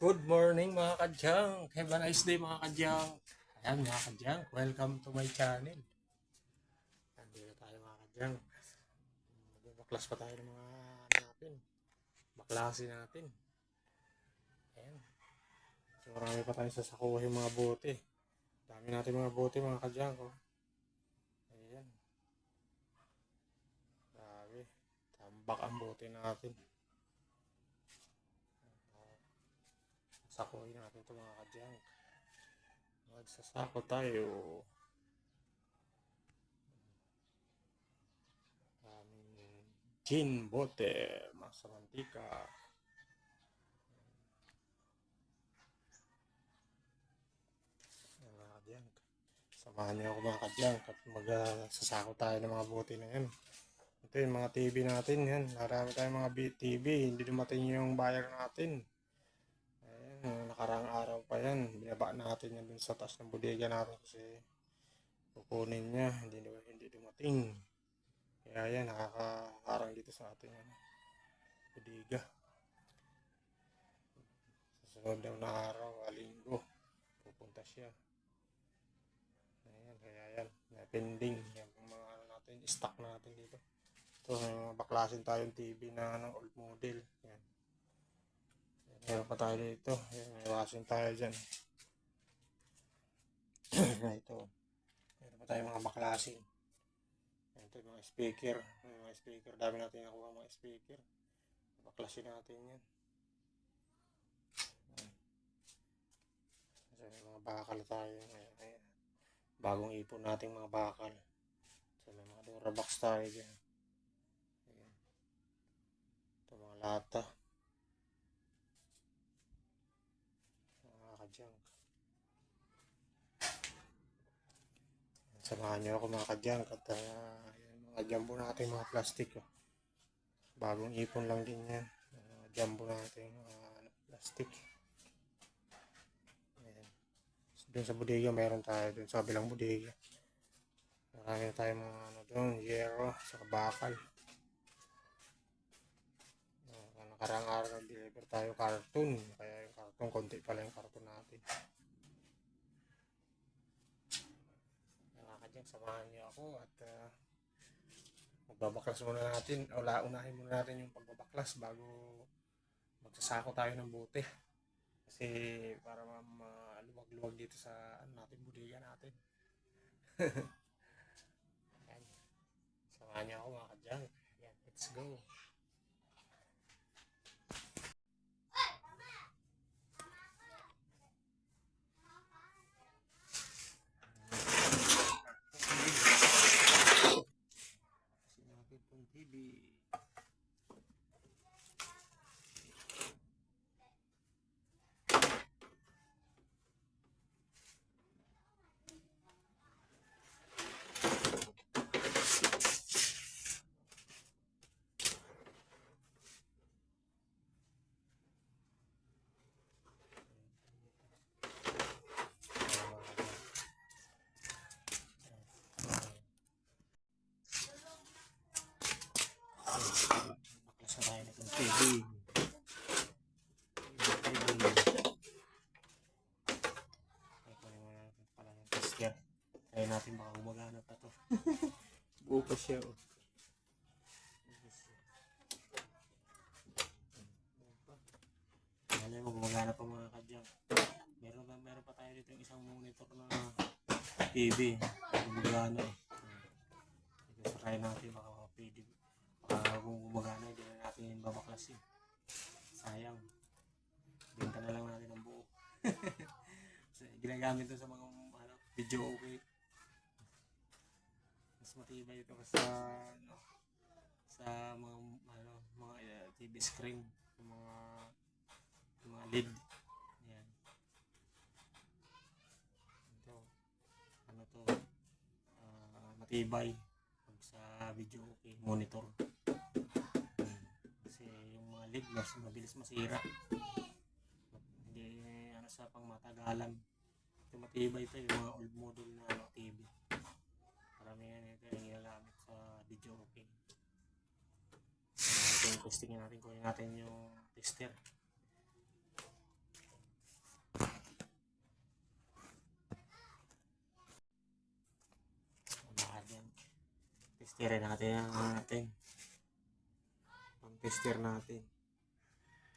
Good morning mga kadyang. Have a nice day mga kadyang. Ayan mga kadyang, welcome to my channel. Nandito tayo mga kadyang. Magbabaklas pa tayo ng mga natin. Baklasi natin. Ayan. So marami pa tayo sasakuhin mga bote. Dami natin mga bote mga kadyang. Oh. Ayan. Grabe. Tambak ang bote natin. Sakuhin natin ito mga kadyang. Magsasako tayo. Aming gin bote. Masa mantika. Ayan, mga kadyang. Samahan niyo ako mga kadyang at magsasako tayo ng mga bote na yan. Ito yung mga TV natin yan. Marami tayong mga TV. Hindi dumating yung buyer natin. Nung nakarang araw pa yan. Binaba natin yan dun sa taas ng bodega natin kasi kukunin niya. Hindi, hindi dumating. Kaya yan, nakakaharang dito sa ating ano, bodega. Sa sunod daw na araw, ah, linggo, pupunta siya. Ayan, kaya yan, pending. Yan yung mga ano natin, stock natin dito. Ito, may mga baklasin tayong TV na ano, old model. Yan. Meron pa tayo dito. Ayan, may washing tayo dyan. ito. Meron pa tayo mga baklasin. Ayan, ito yung mga speaker. Yung mga speaker. Dami natin nakuha mga speaker. Baklasin natin yan. Ayan. So, may mga bakal tayo. Ayan, ayan. Bagong ipon nating mga bakal. So, may mga Durabox tayo dyan. Ayan. Ito mga lata. mga kadyang. Samahan niyo ako mga kadyang at uh, yan, mga jumbo natin mga plastic. Oh. Bagong ipon lang din yan. Mga jumbo natin mga ano, plastic. Ayan. Doon sa bodega mayroon tayo doon sa kabilang bodega. Marami na tayo mga ano doon, yero, sa bakal. Uh, nakarang araw nag-deliver tayo cartoon. Kaya yung cartoon, konti pala yung cartoon natin. Kadyang, samahan niyo ako at uh, magbabaklas muna natin. O unahin muna natin yung pagbabaklas bago magsasako tayo ng bote. Kasi para ma- maluwag-luwag dito sa ano natin, bodega natin. Ayan. Samahan niyo ako mga kadyang. Ayan, let's go. Sinapit pong TV. Baklas na tayo ng TV. Ay, kunin muna natin pala yung tester. Try natin baka gumagana pa to. Buo pa siya, oh. Alam mo, gumagana pa mga kadyang. Meron pa, meron pa tayo dito yung isang monitor na TV. Gumagana eh. Ito try natin baka pwede. Baka kung gumagana, hindi na natin babaklasin. Sayang. Benta na lang natin ang buo. Ginagamit ito sa mga ano, video okay. Matibay ito sa ano, sa mga ano, mga uh, TV screen, mga mga LED. Yan. Ito. Ano to? Ah, matibay pag sa video okay monitor. Hmm. Kasi yung mga LED mas mabilis masira. Hindi ano sa pangmatagalan. Ito matibay ito yung mga old model na ano, TV karamihan nito ay ginagamit sa DJOK. So, ito testingin natin, kunin natin yung tester. Unahan yan. Testerin natin ang ating pang-tester natin.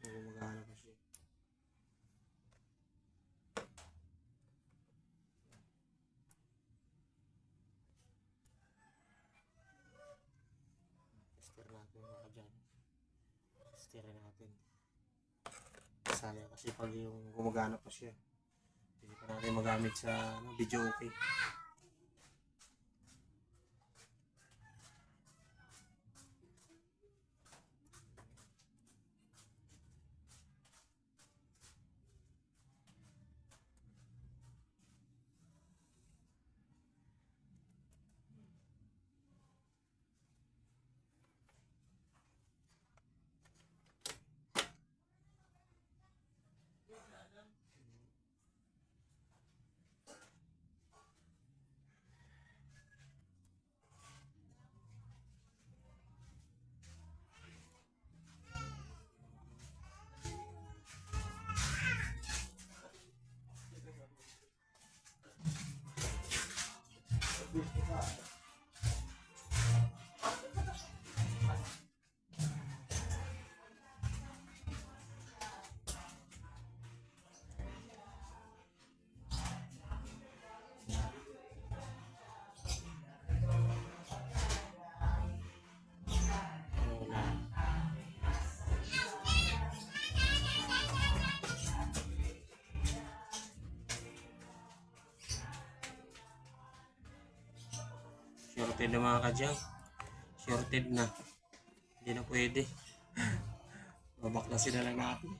Kung gumagana Tester natin. Sayang kasi pag yung gumagana pa siya. Hindi pa natin magamit sa ano, video okay. Shorted na mga kadyang. Shorted na. Hindi na pwede. Babaklasin na lang natin.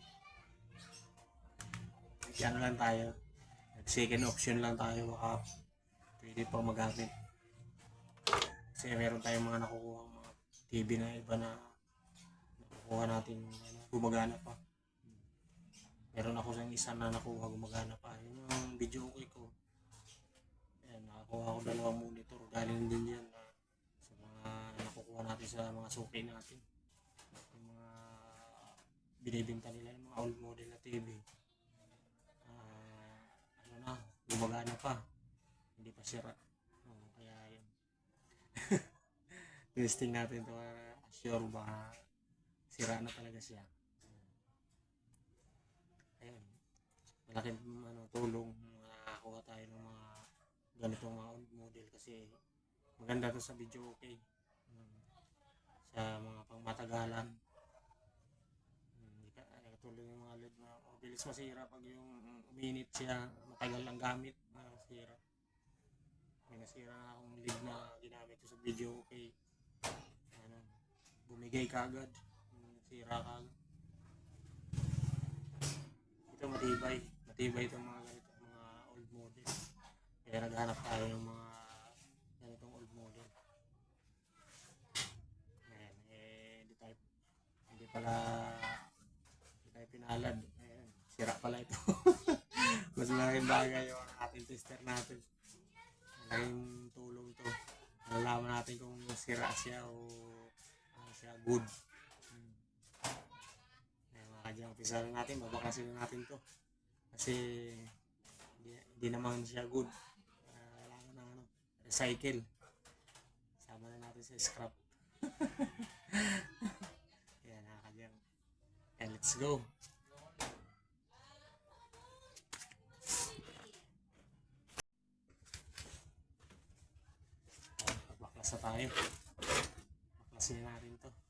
Ano lang tayo. Second option lang tayo. Baka pwede pa magamit. Kasi meron tayong mga nakukuha mga TV na iba na nakukuha natin gumagana pa. Meron ako sa isa na nakuha gumagana pa. Yun yung video okay ko. Nakakuha ko dalawang monitor. Galing din yan na sa mga nakukuha natin sa mga suki natin. Yung mga binibinta nila ng mga old model na TV. Ah, ano na, gumagana pa. Hindi pa sira. Oo, kaya yun. Testing natin to para sure ba sira na talaga siya. Ayun. Malaking ano, tulong nakakakuha tayo ng mga ganitong mga model kasi maganda to sa video okay. Sa mga pangmatagalan. Mm, ay, katulad yung mga LED na mabilis masira pag yung uminit siya, matagal ang gamit, masira. May nasira na akong lead na ginamit ko sa video okay. Ano, bumigay ka agad. Nasira ka agad. Ito matibay. Matibay itong mga. Kaya naghanap tayo ng mga ganitong old model. Ayan, eh, hindi tayo, hindi pala, hindi tayo pinalad. Ayan, sira pala ito. Mas malaking bagay yung ating tester natin. Malaking tulong ito. Malalaman natin kung sira siya o ano siya, good. Hmm. Ayan, mga kadyang, umpisa na natin, babaklasin na natin to. Kasi hindi naman siya good. Ah, kailangan ng ano, recycle. Sama na natin sa scrap. Ayan, mga kadyang. And let's go. Na tayo. Baklasin na natin to.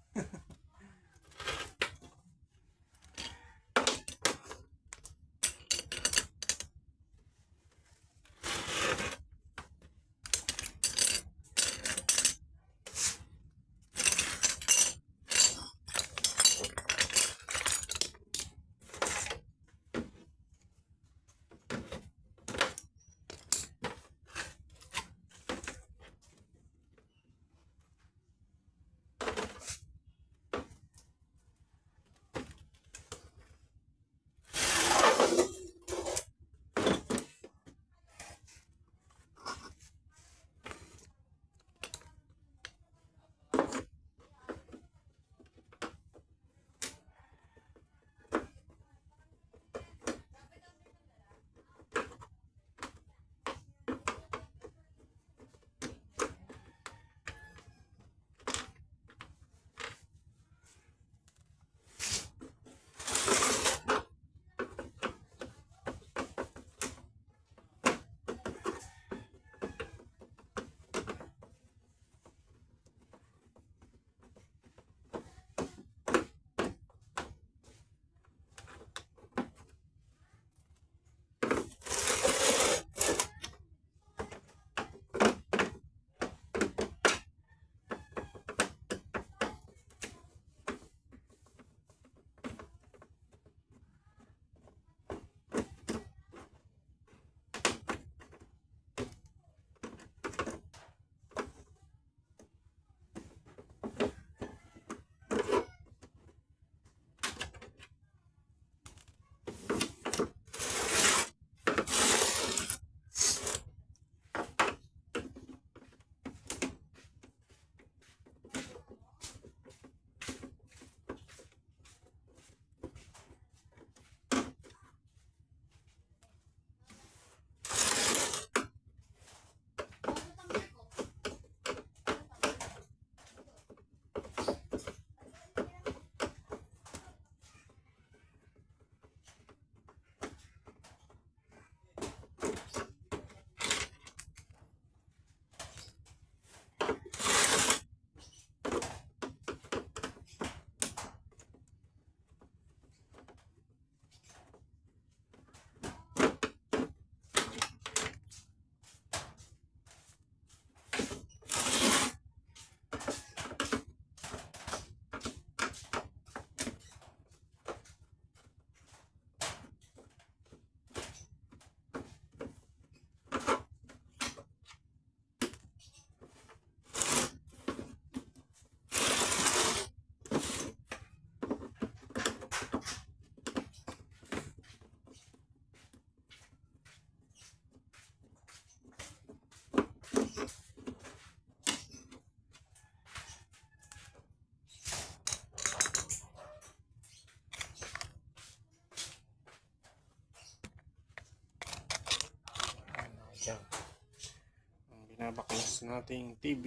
Nating TV.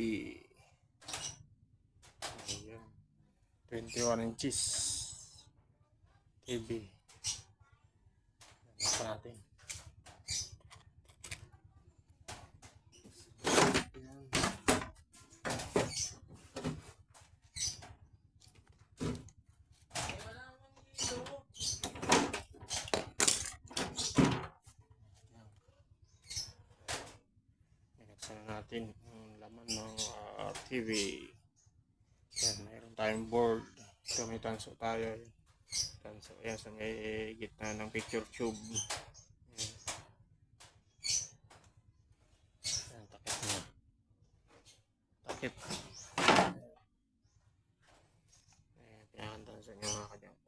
Ayan. 21 inches. TV. Ano pa natin? Ayan. Binuksan na natin ang laman ng ah, TV. Yan, mayroon tayong board. Ito may tanso tayo. Tanso. Yan, sa may gitna ng picture tube. Yan. Yan, takip na. Takip. Ayan, pinakantanso niyo mga kadyang.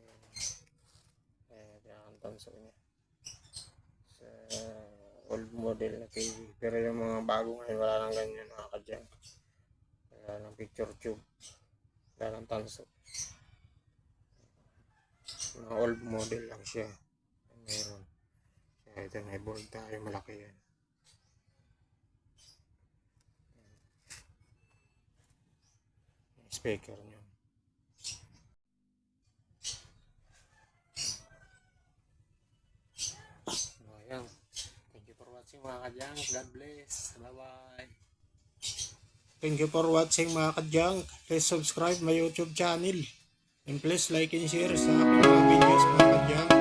Ayan. Ayan, pinakantanso niya sa old model na TV. Pero yung mga bago ngayon, wala nang ganyan mga kadyang. Wala nang picture tube. Wala nang tanso. Mga old model lang siya. Meron. Kaya ito may board tayo, malaki yan. Speaker niyo. So, ayan. Watching mga kadyang. God bless. Bye-bye. Thank you for watching mga kadyang. Please subscribe my YouTube channel. And please like and share sa aking mga videos mga kadyang.